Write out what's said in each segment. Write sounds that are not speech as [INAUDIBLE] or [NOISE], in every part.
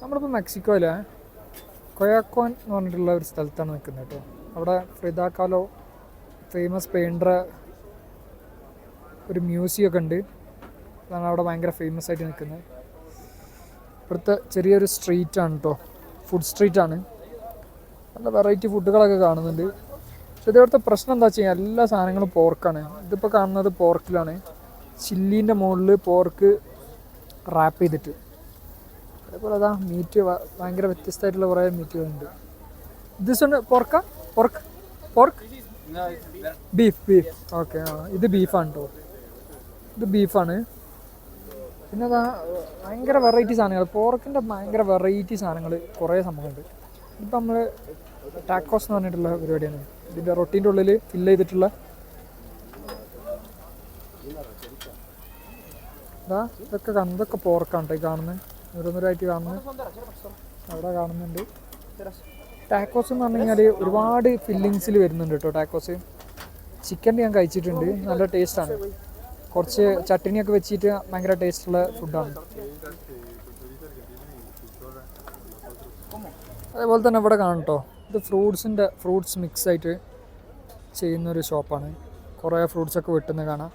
നമ്മളിപ്പോൾ മെക്സിക്കോയിലെ കൊയാക്കോൻ എന്ന് പറഞ്ഞിട്ടുള്ള ഒരു സ്ഥലത്താണ് നിൽക്കുന്നത് കേട്ടോ. അവിടെ ഫ്രിദ കാലോ ഫേമസ് പെയിന്റർ ഒരു മ്യൂസിയം ഒക്കെ ഉണ്ട്. അതാണ് അവിടെ ഭയങ്കര ഫേമസ് ആയിട്ട് നിൽക്കുന്നത്. ഇവിടുത്തെ ചെറിയൊരു സ്ട്രീറ്റാണ് കേട്ടോ. ഫുഡ് സ്ട്രീറ്റാണ് നല്ല വെറൈറ്റി ഫുഡുകളൊക്കെ കാണുന്നുണ്ട്. പക്ഷേ ഇവിടുത്തെ പ്രശ്നം എന്താ വെച്ച് കഴിഞ്ഞാൽ എല്ലാ സാധനങ്ങളും പോർക്കാണ് ഇതിപ്പോൾ കാണുന്നത് പോർക്കിലാണ് ചില്ലീന്റെ മുകളിൽ പോർക്ക് റാപ്പ് ചെയ്തിട്ട്. അതേപോലെ അതാ മീറ്റ് ഭയങ്കര വ്യത്യസ്തമായിട്ടുള്ള കുറേ മീറ്റുകളുണ്ട് this pork pork pork beef beef okay ആ. ഇത് ബീഫാണ് കേട്ടോ ഇത് ബീഫാണ് പിന്നെ അതാ ഭയങ്കര വെറൈറ്റി സാധനങ്ങൾ. പോർക്കിന്റെ ഭയങ്കര വെറൈറ്റി സാധനങ്ങൾ കുറേ സംഭവമുണ്ട് ഇപ്പം നമ്മൾ ടാക്കോസ് എന്ന് പറഞ്ഞിട്ടുള്ള പരിപാടിയാണ്. ഇതിന്റെ റൊട്ടീന്റെ ഉള്ളിൽ ഫില്ല് ചെയ്തിട്ടുള്ള ഇതാ ഇതൊക്കെ ഇതൊക്കെ പോർക്കാണ് കേട്ടോ ഈ കാണുന്നത് ഓരോന്നോരായിട്ട് കാണുന്നത്. അവിടെ കാണുന്നുണ്ട്. ടാക്കോസ് എന്ന് പറഞ്ഞു കഴിഞ്ഞാൽ ഒരുപാട് ഫില്ലിങ്സിൽ വരുന്നുണ്ട് കേട്ടോ ടാക്കോസ് ചിക്കന്റെ ഞാൻ കഴിച്ചിട്ടുണ്ട്. നല്ല ടേസ്റ്റാണ് കുറച്ച് ചട്ടിനിയൊക്കെ വെച്ചിട്ട് ഭയങ്കര ടേസ്റ്റുള്ള ഫുഡാണ് അതേപോലെ തന്നെ ഇവിടെ കാണും കേട്ടോ ഇത് ഫ്രൂട്ട്സിന്റെ ഫ്രൂട്ട്സ് മിക്സ് ആയിട്ട് ചെയ്യുന്നൊരു ഷോപ്പാണ് കുറേ ഫ്രൂട്ട്സൊക്കെ വെട്ടുന്നത് കാണാം.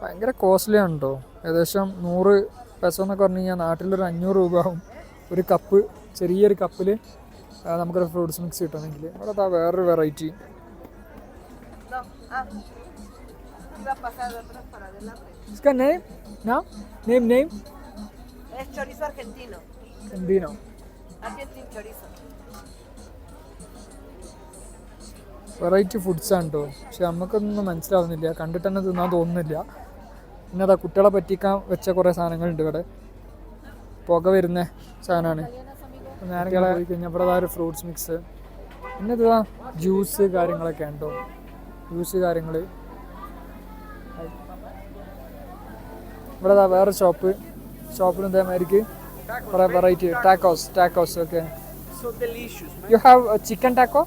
ഭയങ്കര കോസ്റ്റ്ലി ആണ് കേട്ടോ ഏകദേശം നൂറ് പെസോ എന്നൊക്കെ പറഞ്ഞു കഴിഞ്ഞാൽ നാട്ടിലൊരു അഞ്ഞൂറ് രൂപ ആവും ഒരു കപ്പ് ചെറിയൊരു കപ്പിൽ നമുക്കൊരു ഫ്രൂട്ട്സ് മിക്സ് കിട്ടണമെങ്കിൽ അവിടെ അതാ വേറൊരു variety No, ah. Iba a pasar de atrás para adelante. इसका नेम नाम name name Es chorizo argentino. എന്തീനോ Argentine chorizo. Variety foods ആണ് കേട്ടോ പക്ഷെ നമുക്കൊന്നും മനസ്സിലാവുന്നില്ല കണ്ടിട്ട് തന്നെ തിന്നാൻ തോന്നുന്നില്ല പിന്നെ അതാ കുട്ടികളെ പറ്റിക്കാൻ വെച്ച കുറേ സാധനങ്ങളുണ്ട് ഇവിടെ. പുക വരുന്ന സാധനമാണ്. ഞാൻ പോയി കഴിഞ്ഞാൽ ഇവിടെ ഒരു ഫ്രൂട്ട്സ് മിക്സ്. പിന്നെ ഇതാ ജ്യൂസ് കാര്യങ്ങളൊക്കെ ഉണ്ടോ? ജ്യൂസ് കാര്യങ്ങൾ ഇവിടെ വേറെ ഷോപ്പ്. ഷോപ്പിന് ഇതേമാതിരിക്ക് കുറേ വെറൈറ്റി ടാക്കോസ് ടാക്കോസ് ഒക്കെ. So delicious, man. You have chicken taco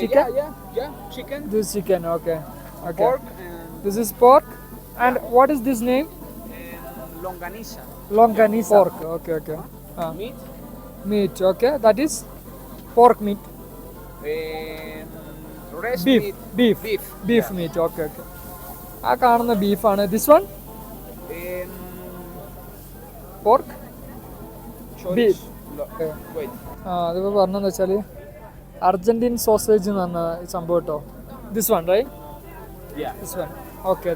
chicken Chicken? Yeah, yeah, yeah. Chicken, this chicken okay okay this is This is yeah. And what is this name? and longaniza. Longanisa. Pork. Okay, okay. Uh. Meat, meat. Okay, that is pork meat. and Beef. meat. Beef. Beef. Beef yeah. meat. Okay, okay. ആ കാണുന്ന ബീഫാണ് this one And pork. Wait. ആ അതിപ്പോൾ പറഞ്ഞതെന്ന് വെച്ചാൽ Argentine sausage എന്ന് പറഞ്ഞ സംഭവം കേട്ടോ this one right Yeah. This one okay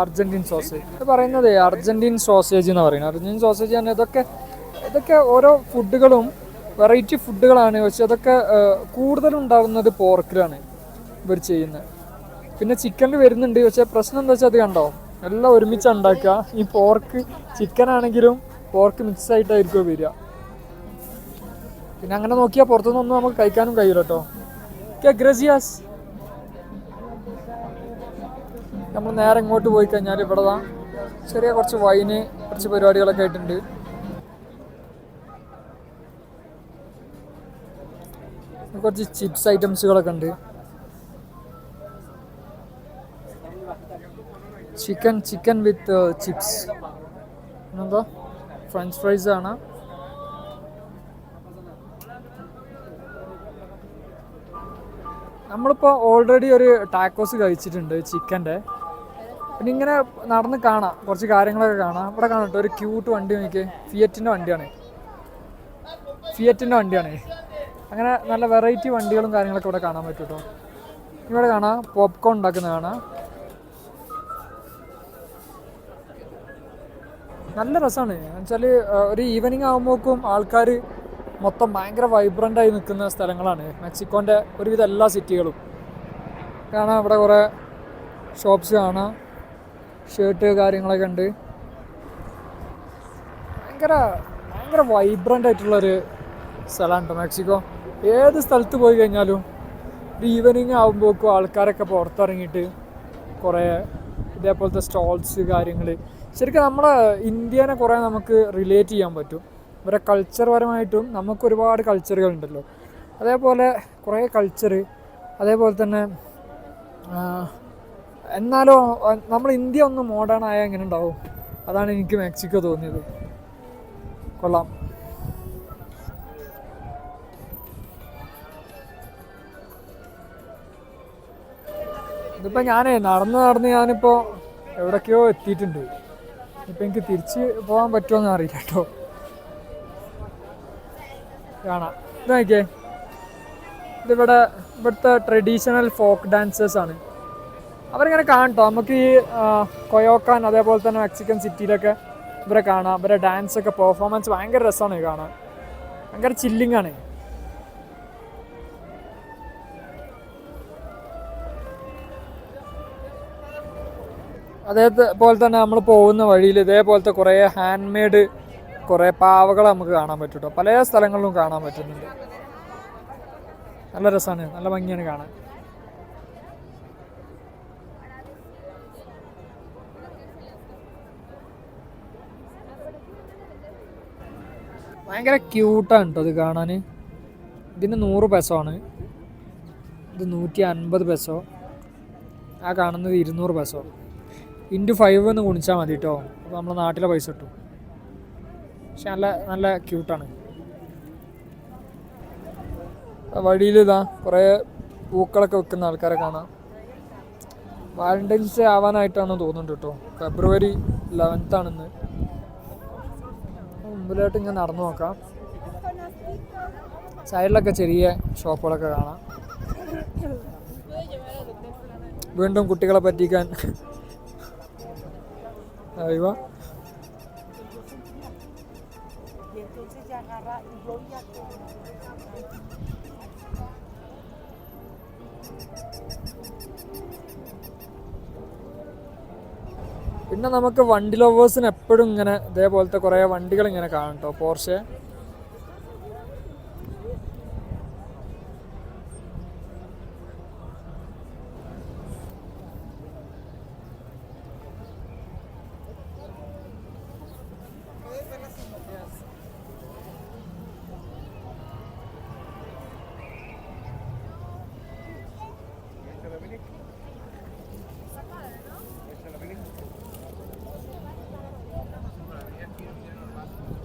Argentine sausage. പറയുന്നത് അർജന്റീൻ സോസേജ് എന്ന് പറയുന്നത്. അർജന്റീൻ സോസേജ് തന്നെ ഇതൊക്കെ ഇതൊക്കെ ഓരോ ഫുഡുകളും വെറൈറ്റി ഫുഡുകളാണ്. പക്ഷെ അതൊക്കെ കൂടുതലും ഉണ്ടാവുന്നത് പോർക്കിലാണ് ഇവർ ചെയ്യുന്നത്. പിന്നെ ചിക്കനിൽ വരുന്നുണ്ട്. പക്ഷെ പ്രശ്നം എന്താ വെച്ചാൽ അത് കണ്ടോ? എല്ലാം ഒരുമിച്ച് ഉണ്ടാക്കുക. ഈ പോർക്ക് ചിക്കൻ ആണെങ്കിലും പോർക്ക് മിക്സ് ആയിട്ടായിരിക്കും വരിക. പിന്നെ അങ്ങനെ നോക്കിയാൽ പുറത്തുനിന്നൊന്നും നമുക്ക് കഴിക്കാനും കഴിയില്ല കേട്ടോ. ഗ്രസിയാസ്. നമ്മൾ നേരെ ഇങ്ങോട്ട് പോയി കഴിഞ്ഞാൽ ഇവിടെ താ ചെറിയ കുറച്ച് വൈന് കുറച്ച് പരിപാടികളൊക്കെ ആയിട്ടുണ്ട്. കുറച്ച് ചിപ്സ് ഐറ്റംസുകളൊക്കെ ഉണ്ട്. ചിക്കൻ ചിക്കൻ വിത്ത് ചിപ്സ് എന്താ ഫ്രഞ്ച് ഫ്രൈസ് ആണ്. നമ്മളിപ്പോൾ ഓൾറെഡി ഒരു ടാക്കോസ് കഴിച്ചിട്ടുണ്ട് ചിക്കന്റെ പിന്നെ ഇങ്ങനെ നടന്ന് കാണാം. കുറച്ച് കാര്യങ്ങളൊക്കെ കാണാം. ഇവിടെ കാണാം ഒരു ക്യൂട്ട് വണ്ടി നോക്കി ഫിയറ്റിന്റെ വണ്ടിയാണ്. ഫിയറ്റിന്റെ വണ്ടിയാണ്. അങ്ങനെ നല്ല വെറൈറ്റി വണ്ടികളും കാര്യങ്ങളൊക്കെ ഇവിടെ കാണാൻ പറ്റും കേട്ടോ. ഇവിടെ കാണാം. പോപ്കോൺ ഉണ്ടാക്കുന്ന കാണാം. നല്ല രസമാണ്. എന്നുവെച്ചാൽ ഒരു ഈവനിങ് ആകുമ്പോഴേക്കും ആൾക്കാർ മൊത്തം ഭയങ്കര വൈബ്രന്റ് ആയി നിൽക്കുന്ന സ്ഥലങ്ങളാണ്. മെക്സിക്കോന്റെ ഒരുവിധ എല്ലാ സിറ്റികളും കാണാം. ഇവിടെ കുറേ ഷോപ്സ് കാണാം. ഷർട്ട് കാര്യങ്ങളൊക്കെ ഉണ്ട്. ഭയങ്കര ഭയങ്കര വൈബ്രന്റ് ആയിട്ടുള്ളൊരു സ്ഥലമാണ് കേട്ടോ മെക്സിക്കോ. ഏത് സ്ഥലത്ത് പോയി കഴിഞ്ഞാലും ഒരു ഈവനിങ് ആകുമ്പോഴേക്കും ആൾക്കാരൊക്കെ പുറത്തിറങ്ങിയിട്ട് കുറേ ഇതേപോലത്തെ സ്റ്റോൾസ് കാര്യങ്ങൾ ശരിക്കും നമ്മളെ ഇന്ത്യനെ കുറേ നമുക്ക് റിലേറ്റ് ചെയ്യാൻ പറ്റും. ഇവരെ കൾച്ചർ പരമായിട്ടും നമുക്ക് ഒരുപാട് കൾച്ചറുകൾ ഉണ്ടല്ലോ അതേപോലെ കുറേ കൾച്ചർ അതേപോലെ തന്നെ എന്നാലോ നമ്മൾ ഇന്ത്യ ഒന്ന് മോഡേൺ ആയാൽ എങ്ങനെ ഉണ്ടാവും? അതാണ് എനിക്ക് മെക്സിക്കോ തോന്നിയത്. കൊള്ളാം. ഇതിപ്പോൾ ഞാനേ നടന്ന് നടന്ന് ഞാനിപ്പോ എവിടൊക്കെയോ എത്തിയിട്ടുണ്ട്. ഇപ്പൊ എനിക്ക് തിരിച്ച് പോകാൻ പറ്റുമോന്ന് അറിയില്ല കേട്ടോ. കാണാം. ഇത് നോക്കിയേ. ഇതിവിടെ ഇവിടുത്തെ ട്രഡീഷണൽ ഫോക്ക് ഡാൻസേഴ്സാണ് അവരിങ്ങനെ കാണട്ടോ നമുക്ക് ഈ കൊയോക്കാൻ അതേപോലെ തന്നെ മെക്സിക്കൻ സിറ്റിയിലൊക്കെ ഇവരെ കാണാം. ഇവരെ ഡാൻസ് ഒക്കെ പെർഫോമൻസ് ഭയങ്കര രസമാണ് കാണാൻ. ഭയങ്കര ചില്ലിങ് ആണ്. അതേപോലെ തന്നെ നമ്മൾ പോകുന്ന വഴിയിൽ ഇതേപോലത്തെ കുറേ ഹാൻഡ് മെയ്ഡ് കുറേ പാവകൾ നമുക്ക് കാണാൻ പറ്റും കേട്ടോ പല സ്ഥലങ്ങളിലും കാണാൻ പറ്റുന്നുണ്ട്. നല്ല രസമാണ്. നല്ല ഭംഗിയാണ് കാണാൻ. ഭയങ്കര ക്യൂട്ടാണ് കേട്ടോ അത് കാണാൻ ഇതിന് നൂറ് പെസോ ആണ് ഇത് നൂറ്റി അൻപത് പെസോ. ആ കാണുന്നത് ഇരുന്നൂറ് പെസോ. ഇന്റു ഫൈവ് എന്ന് ഗുണിച്ചാൽ മതി കേട്ടോ അപ്പോൾ നമ്മുടെ നാട്ടിലെ പൈസ കിട്ടും. പക്ഷെ നല്ല നല്ല ക്യൂട്ടാണ് വഴിയിൽ ഇതാ കുറേ പൂക്കളൊക്കെ വെക്കുന്ന ആൾക്കാരെ കാണാം. വാലന്റൈൻസ് ഡേ ആവാനായിട്ടാണ് തോന്നുന്നുണ്ട് കേട്ടോ ഫെബ്രുവരി ലെവൻത്ത് ആണെന്ന് മുമ്പിലായിട്ട് ഇങ്ങനെ നടന്നു നോക്കാം. സൈഡിലൊക്കെ ചെറിയ ഷോപ്പുകളൊക്കെ കാണാം. വീണ്ടും കുട്ടികളെ പറ്റിക്കാൻ. അയ്യോ പിന്നെ നമുക്ക് വണ്ടി ലവേഴ്സിന് എപ്പോഴും ഇങ്ങനെ ഇതേപോലത്തെ കുറേ വണ്ടികൾ ഇങ്ങനെ കാണും കേട്ടോ പോർഷെ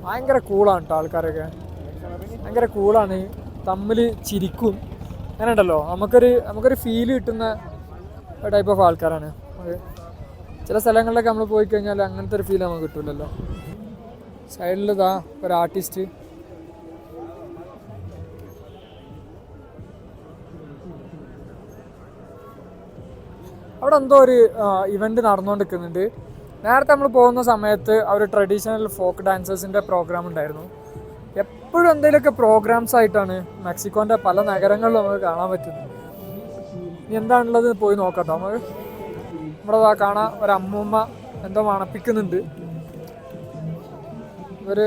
ഭയങ്കര കൂളാണ് കേട്ടോ ആൾക്കാരൊക്കെ. ഭയങ്കര കൂളാണ്. തമ്മിൽ ചിരിക്കും. അങ്ങനെ ഉണ്ടല്ലോ നമുക്കൊരു നമുക്കൊരു ഫീൽ കിട്ടുന്ന ടൈപ്പ് ഓഫ് ആൾക്കാരാണ്. ചില സ്ഥലങ്ങളിലൊക്കെ നമ്മൾ പോയി കഴിഞ്ഞാൽ അങ്ങനത്തെ ഒരു ഫീൽ നമുക്ക് കിട്ടില്ലല്ലോ സൈഡിൽ ഇതാ ഒരു ആർട്ടിസ്റ്റ് അവിടെ എന്തോ ഒരു ഇവന്റ് നടന്നുകൊണ്ടിരിക്കുന്നുണ്ട് നേരത്തെ നമ്മൾ പോകുന്ന സമയത്ത് അവർ ട്രഡീഷണൽ ഫോക്ക് ഡാൻസേഴ്സിന്റെ പ്രോഗ്രാം ഉണ്ടായിരുന്നു. എപ്പോഴും എന്തെങ്കിലുമൊക്കെ പ്രോഗ്രാംസ് ആയിട്ടാണ് മെക്സിക്കോന്റെ പല നഗരങ്ങളിലും നമുക്ക് കാണാൻ പറ്റുന്നത്. ഇനി എന്താണുള്ളത് പോയി നോക്കട്ടോ നമുക്ക് നമ്മുടെ ദാ കാണാം ഒരു അമ്മൂമ്മ എന്തോ മണപ്പിക്കുന്നുണ്ട്. ഒരു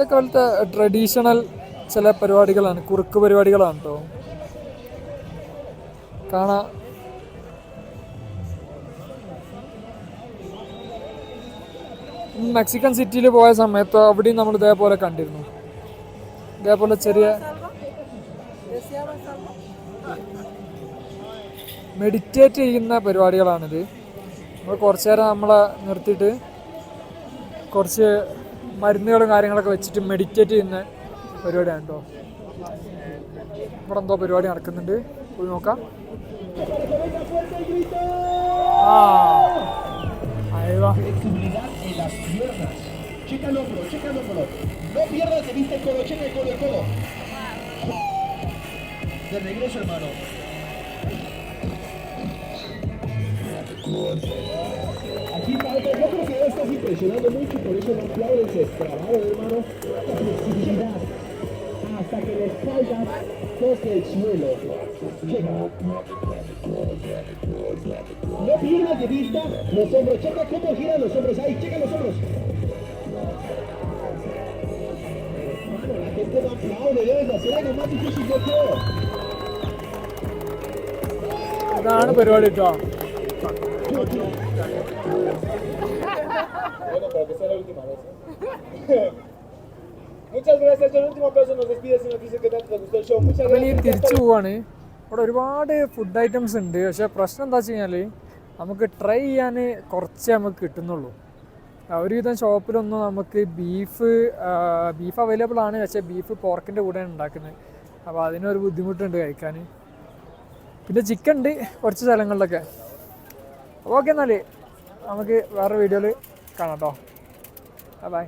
ഇതൊക്കെ കാലത്ത് ട്രഡീഷണൽ ചില പരിപാടികളാണ്. കുറുക്ക് പരിപാടികളാണ് കേട്ടോ കാണാം. മെക്സിക്കൻ സിറ്റിയിൽ പോയ സമയത്ത് അവിടെയും നമ്മൾ ഇതേപോലെ കണ്ടിരുന്നു. ഇതേപോലെ ചെറിയ. മെഡിറ്റേറ്റ് ചെയ്യുന്ന പരിപാടികളാണിത്. നമ്മൾ കുറച്ച് നേരം നമ്മളെ നിർത്തിയിട്ട് കുറച്ച് മരുന്നുകളും കാര്യങ്ങളൊക്കെ വെച്ചിട്ട് മെഡിറ്റേറ്റ് ചെയ്യുന്ന പരിപാടിയാണ് കേട്ടോ ഇവിടെ എന്തോ പരിപാടി നടക്കുന്നുണ്ട്. പോയി നോക്കാം. ആ. ya estás impresionando mucho, por eso no aplaudes el trabajo, hermano. La flexibilidad. Hasta que la espalda toque el suelo. Checa. No pierdas de vista los hombros. Checa cómo giran los hombros. Ahí, checa los hombros. Mano, la gente no aplaude. Debes hacer algo más difícil, yo creo. ഇതാണ് പരിപാടി കേട്ടോ [LAUGHS] Muchas gracias. El último aplauso nos despide si nos dice que tanto les gustó el show. Muchas gracias. തിരിച്ചു പോവാണ് അവിടെ ഒരുപാട് food items ഉണ്ട്. പക്ഷേ പ്രശ്നം എന്താ വെച്ച് കഴിഞ്ഞാൽ നമുക്ക് ട്രൈ ചെയ്യാൻ കുറച്ചേ നമുക്ക് കിട്ടുന്നുള്ളൂ. ഒരുവിധം ഷോപ്പിലൊന്നും നമുക്ക് ബീഫ് ബീഫ് അവൈലബിൾ ആണ്. പക്ഷേ ബീഫ് പോർക്കിന്റെ കൂടെയാണ് ഉണ്ടാക്കുന്നത്. അപ്പോൾ അതിനൊരു ബുദ്ധിമുട്ടുണ്ട് കഴിക്കാൻ. പിന്നെ ചിക്കൻ ഉണ്ട് കുറച്ച് സ്ഥലങ്ങളിലൊക്കെ. ഓക്കെ എന്നാൽ നമുക്ക് വേറെ വീഡിയോയിൽ കാണാം കേട്ടോ ബൈ